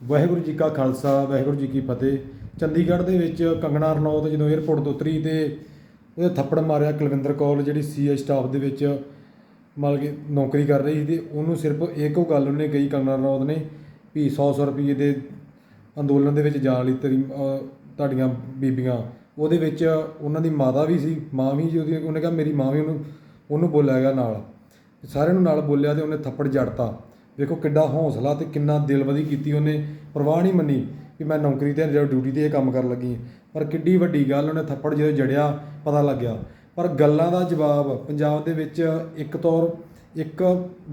ਵਾਹਿਗੁਰੂ ਜੀ ਕਾ ਖਾਲਸਾ, ਵਾਹਿਗੁਰੂ ਜੀ ਕੀ ਫਤਿਹ। ਚੰਡੀਗੜ੍ਹ ਦੇ ਵਿੱਚ ਕੰਗਣਾ ਰਣੌਤ ਜਦੋਂ 에ਅਰਪੋਰਟ ਤੋਂ ਉਤਰੀ ਤੇ ਉਹਦੇ ਥੱਪੜ ਮਾਰਿਆ ਕੁਲਵਿੰਦਰ ਕੌਰ, ਜਿਹੜੀ ਸੀਆਈ ਸਟਾਫ ਦੇ ਵਿੱਚ ਮਤਲਬ ਕਿ ਨੌਕਰੀ ਕਰ ਰਹੀ ਸੀ ਤੇ ਉਹਨੂੰ ਸਿਰਫ ਇੱਕੋ ਗੱਲ ਉਹਨੇ ਕਹੀ ਕੰਗਣਾ ਰਣੌਤ ਨੇ ਵੀ 100 100 ਰੁਪਏ ਦੇ ਅੰਦੋਲਨ ਦੇ ਵਿੱਚ ਜਾਣ ਲਈ ਤੇਰੀ ਤੁਹਾਡੀਆਂ ਬੀਬੀਆਂ। ਉਹਦੇ ਵਿੱਚ ਉਹਨਾਂ ਦੀ ਮਾਤਾ ਵੀ ਸੀ, ਮਾਂ ਵੀ ਜੀ ਉਹਦੀ, ਉਹਨੇ ਕਿਹਾ ਮੇਰੀ ਮਾਂ ਵੀ ਉਹਨੂੰ ਉਹਨੂੰ ਬੋਲਿਆ ਗਿਆ ਨਾਲ। ਸਾਰਿਆਂ ਨੂੰ ਨਾਲ ਬੋਲਿਆ ਤੇ ਉਹਨੇ ਥੱਪੜ ਜੜਤਾ। ਵੇਖੋ ਕਿੱਡਾ ਹੌਸਲਾ ਅਤੇ ਕਿੰਨਾ ਦਿਲਵਦੀ ਕੀਤੀ ਉਹਨੇ, ਪਰਵਾਹ ਨਹੀਂ ਮੰਨੀ ਕਿ ਮੈਂ ਨੌਕਰੀ ਤੇ ਜਾਂ ਡਿਊਟੀ ਤੇ ਇਹ ਕੰਮ ਕਰਨ ਲੱਗੀ ਪਰ ਕਿੱਡੀ ਵੱਡੀ ਗੱਲ ਉਹਨੇ ਥੱਪੜ ਜਦੋਂ ਜੜਿਆ, ਪਤਾ ਲੱਗਿਆ। ਪਰ ਗੱਲਾਂ ਦਾ ਜਵਾਬ ਪੰਜਾਬ ਦੇ ਵਿੱਚ ਇੱਕ ਤੌਰ, ਇੱਕ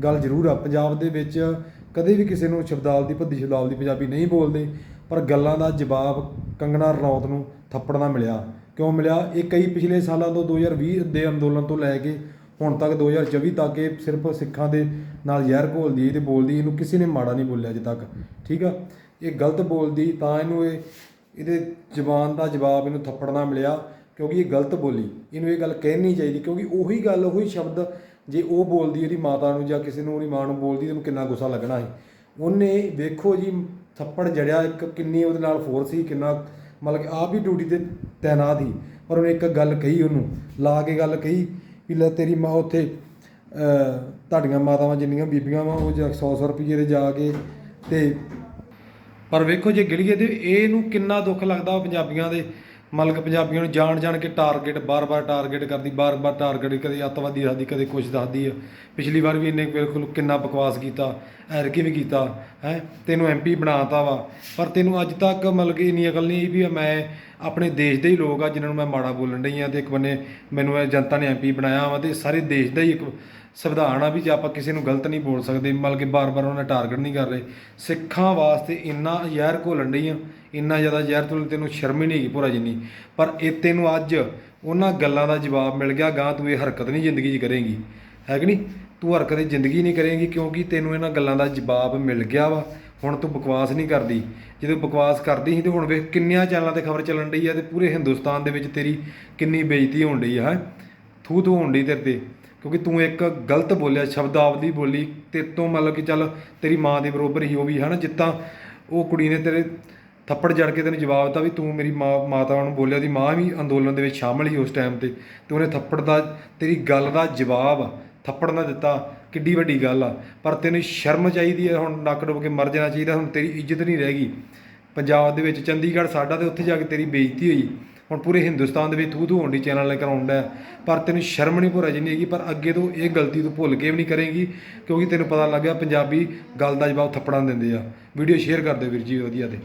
ਗੱਲ ਜ਼ਰੂਰ ਆ। ਪੰਜਾਬ ਦੇ ਵਿੱਚ ਕਦੇ ਵੀ ਕਿਸੇ ਨੂੰ ਸ਼ਬਦਾਵਲੀ ਭੱਦੀ ਸ਼ਬਦਾਵਲੀ ਪੰਜਾਬੀ ਨਹੀਂ ਬੋਲਦੇ, ਪਰ ਗੱਲਾਂ ਦਾ ਜਵਾਬ ਕੰਗਣਾ ਰਣੌਤ ਨੂੰ ਥੱਪੜ ਨਾਲ ਮਿਲਿਆ। ਕਿਉਂ ਮਿਲਿਆ? ਇਹ ਕਈ ਪਿਛਲੇ ਸਾਲਾਂ ਤੋਂ 2020 ਦੇ ਅੰਦੋਲਨ ਤੋਂ ਲੈ ਕੇ ਹੁਣ ਤੱਕ 2024 ਤੱਕ ਇਹ ਸਿਰਫ ਸਿੱਖਾਂ ਦੇ ਨਾਲ ਜ਼ਹਿਰ ਘੋਲਦੀ ਹੈ ਤੇ ਬੋਲਦੀ ਇਹਨੂੰ ਕਿਸੇ ਨੇ ਮਾੜਾ ਨਹੀਂ ਬੋਲਿਆ ਅਜੇ ਤੱਕ, ਠੀਕ ਆ? ਇਹ ਗਲਤ ਬੋਲਦੀ, ਤਾਂ ਇਹਨੂੰ ਇਹ, ਇਹਦੇ ਜ਼ਬਾਨ ਦਾ ਜਵਾਬ ਇਹਨੂੰ ਥੱਪੜ ਨਾ ਮਿਲਿਆ, ਕਿਉਂਕਿ ਇਹ ਗਲਤ ਬੋਲੀ, ਇਹਨੂੰ ਇਹ ਗੱਲ ਕਹਿਣੀ ਚਾਹੀਦੀ, ਕਿਉਂਕਿ ਉਹੀ ਗੱਲ, ਉਹੀ ਸ਼ਬਦ ਜੇ ਉਹ ਬੋਲਦੀ ਉਹਦੀ ਮਾਤਾ ਨੂੰ ਜਾਂ ਕਿਸੇ ਨੂੰ, ਉਹਦੀ ਮਾਂ ਨੂੰ ਬੋਲਦੀ ਉਹਨੂੰ ਕਿੰਨਾ ਗੁੱਸਾ ਲੱਗਣਾ ਸੀ। ਉਹਨੇ, ਵੇਖੋ ਜੀ, ਥੱਪੜ ਜੜਿਆ ਇੱਕ, ਕਿੰਨੀ ਉਹਦੇ ਨਾਲ ਫੋਰਸ ਸੀ, ਕਿੰਨਾ ਮਤਲਬ ਕਿ ਆਪ ਹੀ ਡਿਊਟੀ ਤੇ ਤਾਇਨਾਤ ਸੀ, ਪਰ ਉਹਨੇ ਇੱਕ ਗੱਲ ਕਹੀ ਉਹਨੂੰ, ਲਾ ਕੇ ਗੱਲ ਕਹੀ ਵੀ ਲੈ ਤੇਰੀ ਮਾਂ ਉੱਥੇ ਤੁਹਾਡੀਆਂ ਮਾਤਾਵਾਂ ਜਿੰਨੀਆਂ ਬੀਬੀਆਂ ਵਾ, ਉਹ 100 100 ਰੁਪਏ ਦੇ ਜਾ ਕੇ ਤੇ ਪਰ ਵੇਖੋ ਜੇ ਗਿਲੀਏ ਤੇ ਇਹਨੂੰ ਕਿੰਨਾ ਦੁੱਖ ਲੱਗਦਾ ਪੰਜਾਬੀਆਂ ਦੇ। ਮਲਕ ਪੰਜਾਬੀਆਂ ਨੂੰ ਜਾਣ ਜਾਣ ਕੇ ਟਾਰਗੇਟ ਬਾਰ-ਬਾਰ ਟਾਰਗੇਟ ਕਰਦੀ ਬਾਰ-ਬਾਰ ਟਾਰਗੇਟ ਕਦੇ ਅੱਤਵਾਦੀ ਦੱਸਦੀ, ਕਦੇ ਕੁਛ ਦੱਸਦੀ ਆ। ਪਿਛਲੀ ਵਾਰ ਵੀ ਇਹਨੇ ਬਿਲਕੁਲ ਕਿੰਨਾ ਬਕਵਾਸ ਕੀਤਾ ਐਰਕੀ ਵੀ ਕੀਤਾ, ਹੈ, ਤੈਨੂੰ ਐਮਪੀ ਬਣਾਤਾ ਵਾ। ਪਰ ਤੈਨੂੰ ਅੱਜ ਤੱਕ ਮਤਲਬ ਕਿ ਇੰਨੀ ਅਕਲ ਨਹੀਂ ਵੀ ਮੈਂ ਆਪਣੇ ਦੇਸ਼ ਦੇ ਹੀ ਲੋਕ ਆ, ਜਿਨ੍ਹਾਂ ਨੂੰ ਮੈਂ ਮਾੜਾ ਬੋਲਣ ਡਈ ਆ, ਤੇ ਇੱਕ ਬੰਨੇ ਮੈਨੂੰ ਇਹ ਜਨਤਾ ਨੇ ਐਮਪੀ ਬਣਾਇਆ ਵਾ, ਤੇ ਸਾਰੇ ਦੇਸ਼ ਦਾ ਹੀ ਇੱਕ ਸੰਵਿਧਾਨ ਆ ਵੀ ਜੇ ਆਪਾਂ ਕਿਸੇ ਨੂੰ ਗਲਤ ਨਹੀਂ ਬੋਲ ਸਕਦੇ ਮਤਲਬ ਕਿ ਬਾਰ-ਬਾਰ ਉਹਨਾਂ ਨੇ ਟਾਰਗੇਟ ਨਹੀਂ ਕਰ ਰਹੇ। ਸਿੱਖਾਂ ਵਾਸਤੇ ਇੰਨਾ ਜ਼ਹਿਰ ਘੋਲਣ ਡਈ ਆ, ਇੰਨਾ ਜ਼ਿਆਦਾ ਜ਼ਹਿਰ ਤੋਂ ਤੈਨੂੰ ਸ਼ਰਮ ਹੀ ਨਹੀਂ ਹੈਗੀ ਭੋਰਾ ਜਿੰਨੀ। ਪਰ ਇਹ ਤੈਨੂੰ ਅੱਜ ਉਹਨਾਂ ਗੱਲਾਂ ਦਾ ਜਵਾਬ ਮਿਲ ਗਿਆ ਗਾਂ ਤੂੰ ਇਹ ਹਰਕਤ ਨਹੀਂ ਜ਼ਿੰਦਗੀ 'ਚ ਕਰੇਂਗੀ। ਹੈ ਕਿ ਨਹੀਂ? ਤੂੰ ਹਰਕਤ ਜ਼ਿੰਦਗੀ ਨਹੀਂ ਕਰੇਂਗੀ ਕਿਉਂਕਿ ਤੈਨੂੰ ਇਹਨਾਂ ਗੱਲਾਂ ਦਾ ਜਵਾਬ ਮਿਲ ਗਿਆ ਵਾ। ਹੁਣ ਤੂੰ ਬਕਵਾਸ ਨਹੀਂ ਕਰਦੀ। ਜਦੋਂ ਬਕਵਾਸ ਕਰਦੀ ਸੀ ਤੇ ਹੁਣ ਵੇਖ ਕਿੰਨਿਆਂ ਚੈਨਲਾਂ ਤੇ ਖਬਰ ਚੱਲਣ ਡਈ ਆ ਤੇ ਪੂਰੇ ਹਿੰਦੁਸਤਾਨ ਦੇ ਵਿੱਚ ਤੇਰੀ ਕਿੰਨੀ ਬੇਇੱਜ਼ਤੀ ਹੋਣ ਡਈ ਆ, ਹੈ? ਥੂ ਥੂ ਹੋਣ ਡਈ ਤੇਰੇ ਤੇ। ਕਿਉਂਕਿ ਤੂੰ ਇੱਕ ਗਲਤ ਬੋਲਿਆ, ਸ਼ਬਦਾਵਲੀ ਬੋਲੀ, ਤੇ ਤੋਂ ਮਤਲਬ ਕਿ ਚੱਲ ਤੇਰੀ ਮਾਂ ਦੇ ਬਰੋਬਰ ਹੀ ਉਹ ਵੀ ਹੈ ਨਾ ਜਿੱਦਾਂ ਉਹ ਕੁੜੀ ਨੇ ਤੇਰੇ ਥੱਪੜ ਜੜ ਕੇ ਤੈਨੂੰ ਜਵਾਬ ਦਿੱਤਾ ਵੀ ਤੂੰ ਮੇਰੀ ਮਾਂ ਮਾਤਾ ਨੂੰ ਬੋਲਿਆ ਦੀ ਮਾਂ ਵੀ ਅੰਦੋਲਨ ਦੇ ਵਿੱਚ ਸ਼ਾਮਲ ਸੀ ਉਸ ਟਾਈਮ ਤੇ ਤੇ ਉਹਨੇ ਥੱਪੜ ਦਾ, ਤੇਰੀ ਗੱਲ ਦਾ ਜਵਾਬ ਥੱਪੜ ਨਾ ਦਿੱਤਾ, ਕਿੱਡੀ ਵੱਡੀ ਗੱਲ ਆ। ਪਰ ਤੈਨੂੰ ਸ਼ਰਮ ਚਾਹੀਦੀ ਹੈ ਹੁਣ ਨੱਕ ਡੁੱਬ ਕੇ ਮਰ ਜਾਣਾ ਚਾਹੀਦਾ, ਹੁਣ ਤੇਰੀ ਇੱਜ਼ਤ ਨਹੀਂ ਰਹਿ ਗਈ। ਪੰਜਾਬ ਦੇ ਵਿੱਚ ਚੰਡੀਗੜ੍ਹ ਸਾਡਾ ਤੇ ਉੱਥੇ ਜਾ ਕੇ ਤੇਰੀ ਬੇਇੱਜ਼ਤੀ ਹੋਈ। ਹੁਣ ਪੂਰੇ ਹਿੰਦੁਸਤਾਨ ਦੇ ਵਿੱਚ ਥੂ ਥੂ ਹੋਣ ਚੈਨਲ ਲੈ ਕਰਾਉਂਦਾ ਪਰ ਤੈਨੂੰ ਸ਼ਰਮ ਨਹੀਂ ਭੁਰਾ ਜਿੰਨੀ ਹੈਗੀ, ਪਰ ਅੱਗੇ ਤੋਂ ਇਹ ਗਲਤੀ ਤੂੰ ਭੁੱਲ ਕੇ ਵੀ ਨਹੀਂ ਕਰੇਂਗੀ, ਕਿਉਂਕਿ ਤੈਨੂੰ ਪਤਾ ਲੱਗ ਗਿਆ ਪੰਜਾਬੀ ਗੱਲ ਦਾ ਜਵਾਬ ਥੱਪੜਾਂ ਦਿੰਦੇ ਆ। ਵੀਡੀਓ ਸ਼ੇਅਰ ਕਰ ਦਿਓ ਵੀਰ ਜੀ, ਵਧੀਆ ਤੇ।